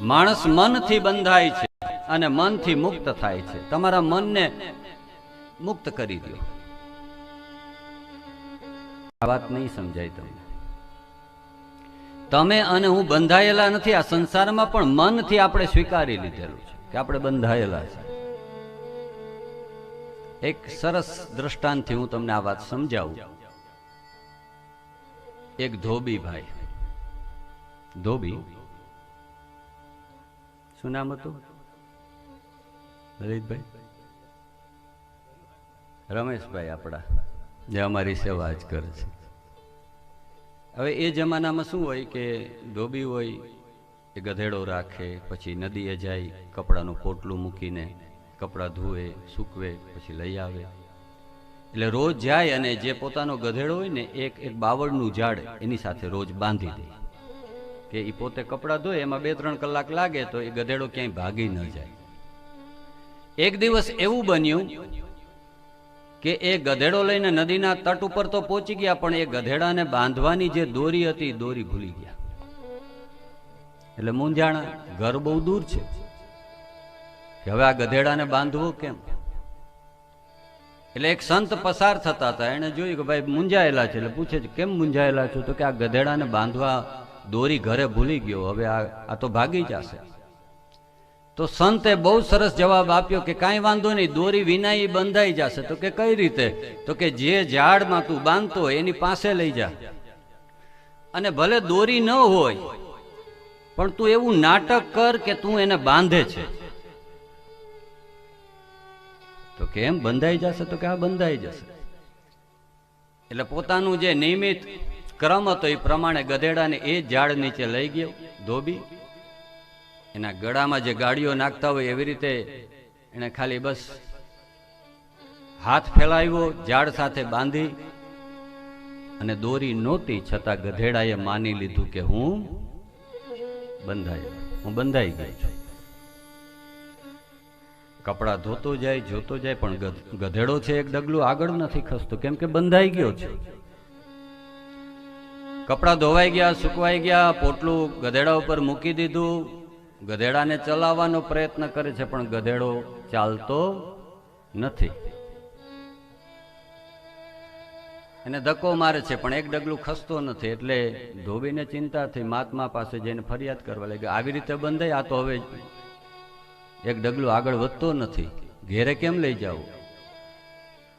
માણસ મનથી બંધાય છે અને મનથી મુક્ત થાય છે. તમારા મનને મુક્ત કરી દો. આ વાત નહીં સમજાય તમને. તમે અને હું બંધાયેલા નથી, આ સંસારમાં પણ મનથી આપણે સ્વીકારી લીધેલું છે કે આપણે બંધાયેલા છે. એક સરસ દ્રષ્ટાંતથી હું તમને આ વાત સમજાવું. એક ધોબી ભાઈ. ધોબી? શું નામ હતું? લલિતભાઈ. રમેશભાઈ આપણા જે અમારી સેવા જ કરે છે. હવે એ જમાનામાં શું હોય કે ધોબી હોય એ ગધેડો રાખે પછી નદીએ જાય કપડાનું પોટલું મૂકીને કપડાં ધોવે સૂકવે પછી લઈ આવે. એટલે રોજ જાય અને જે પોતાનો ગધેડો હોય ને એક એક બાવળનું ઝાડ એની સાથે રોજ બાંધી દે. કે એ પોતે કપડાં ધોય, એમાં બે, ત્રણ કલાક લાગે તો એ ગધેડો ક્યાંય ભાગી ન જાય. એક દિવસ એવું બન્યું કે એ ગધેડો લઈને નદીના તટ ઉપર તો પહોંચી ગયા, પણ એ ગધેડાને બાંધવાની જે દોરી હતી દોરી ભૂલી ગયા. એટલે મૂંઝાણા, ઘર બહુ દૂર છે. કે હવે આ ગધેડાને બાંધવો કેમ? એટલે એક સંત પસાર થતા હતા. એને જોયું કે ભાઈ મૂંઝાયેલા છે. એટલે પૂછે છે, કેમ મૂંઝાયેલા છો? તો કે આ ગધેડાને બાંધવા દોરી ઘરે ભૂલી ગયો. હવે આ આ તો ભાગી જશે. તો સંતે બહુ સરસ જવાબ આપ્યો કે કાંઈ વાંધો નહીં, દોરી વિના એ બંધાઈ જશે. તો કે કઈ રીતે? તો કે જે ઝાડમાં તું બાંધતો એની પાસે લઈ જા. અને ભલે દોરી ન હોય, પણ તું એવું નાટક કર કે તું એને બાંધે છે. તો કેમ બંધાઈ જશે, તો કે આ બંધાઈ જશે. એટલે પોતાનું જે નિયમિત ક્રમ હતો એ પ્રમાણે ગધેડાને એ ઝાડ નીચે લઈ ગયો, ધોબી. એના ગળામાં જે ગાડીઓ નાખતા હોય એવી રીતે એને ખાલી બસ હાથ ફેલાવ્યો, ઝાડ સાથે બાંધી અને દોરી નહોતી છતાં ગધેડાએ માની લીધું કે હું બંધાયો, હું બંધાઈ ગયો છું. કપડાં ધોતો જાય, જોતો જાય, પણ ગધેડો છે એક ડગલું આગળ નથી ખસતો, કેમ કે બંધાઈ ગયો છે. કપડાં ધોવાઈ ગયા, સુકવાઈ ગયા, પોટલું ગધેડા ઉપર મૂકી દીધું. ગધેડાને ચલાવવાનો પ્રયત્ન કરે છે, પણ ગધેડો ચાલતો નથી. એને ધક્કો મારે છે, પણ એક ડગલું ખસતો નથી, એટલે ધોબીને ચિંતા થઈ મહાત્મા પાસે જઈને ફરિયાદ કરવા લાગી આવી રીતે બંધાય, આ તો હવે એક ડગલું આગળ વધતો નથી. ઘેરે કેમ લઈ જાવ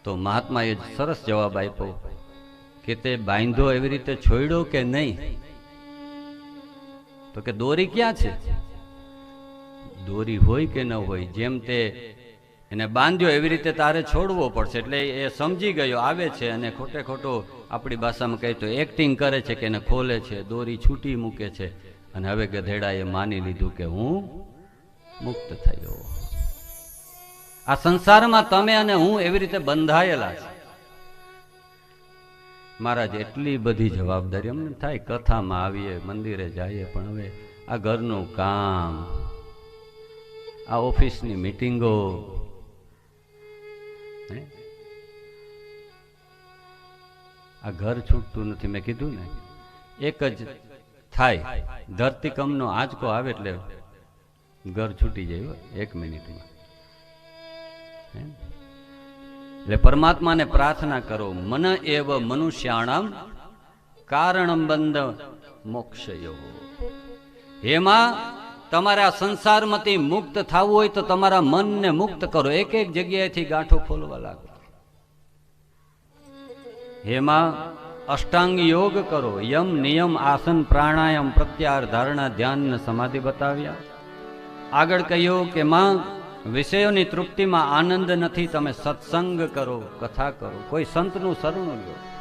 તો મહાત્માએ સરસ જવાબ આપ્યો. કે તે બાંધો એવી રીતે છોડ્યો કે નહીં? તો કે દોરી ક્યાં છે? દોરી હોય કે ન હોય, જેમ તે એને બાંધ્યો એવી રીતે તારે છોડવો પડશે. એટલે એ સમજી ગયો, આવે છે અને ખોટે ખોટો આપણી ભાષામાં કહે તો એક્ટિંગ કરે છે કે એને ખોલે છે, દોરી છૂટી મૂકે છે. અને હવે ગધેડાએ માની લીધું કે હું મુક્ત થયો. આ સંસારમાં તમે અને હું એવી રીતે બંધાયેલા છે. મહારાજ, એટલી બધી જવાબદારી અમને થાય, કથામાં આવીએ, મંદિરે જઈએ, પણ હવે આ ઘરનું કામ, આ ઓફિસની મિટિંગો? આ ઘર છૂટતું નથી, મેં કીધું ને, એક જ થાય ધરતીકમનો આંચકો આવે એટલે ઘર છૂટી જાય એક મિનિટમાં? એટલે પરમાત્માને પ્રાર્થના કરો, મન એવ મનુષ્યાણમ કારણમ બંધ મોક્ષયો. એમાં તમારે આ સંસારમાંથી મુક્ત થવું હોય તો તમારા મનને મુક્ત કરો, એક એક જગ્યાએથી ગાંઠો ખોલવા લાગો. એમાં અષ્ટાંગ યોગ કરો, યમ નિયમ આસન પ્રાણાયામ પ્રત્યાર ધારણા ધ્યાન સમાધિ બતાવ્યા. આગળ કહ્યું કે માં વિષયોની તૃપ્તિમાં આનંદ નથી તમે સત્સંગ કરો કથા કરો કોઈ સંતનું શરણું લો.